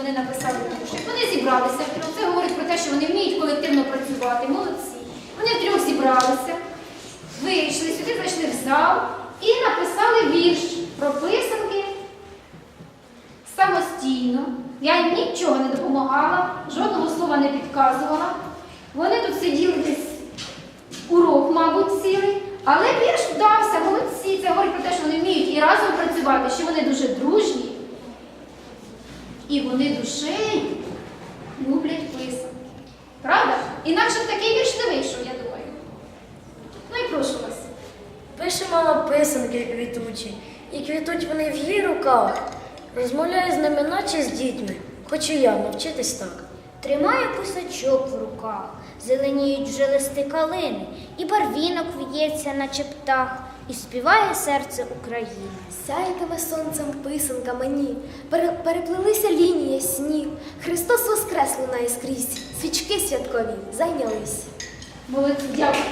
вони написали віршик. Вони зібралися втрьох. Це говорить про те, що вони вміють колективно працювати. Молодці. Вони втрьох зібралися, вийшли сюди, зайшли в зал і написали вірш про писанки самостійно. Я їм нічого не допомагала, жодного слова не підказувала. Вони тут сиділи десь урок, мабуть, цілий, але вірш вдався, молодці. Це говорить про те, що вони вміють і разом працювати, що вони дуже дружні. І вони душею люблять писанки. Правда? Інакше б такий вірш не вийшов, я думаю. Ну і прошу вас. Пише мама писанки квітучі, і квітуть вони в її руках. Розмовляю з ними, наче з дітьми. Хочу я навчитись так. Тримає писачок в руках, зеленіють вже листи калини, і барвінок в'ється, наче птах, і співає серце України. Сяятиме сонцем писанка мені, пере- переплелися лінії сніг. Христос воскрес лунає скрізь, свічки святкові зайнялись. Молодці, дякую.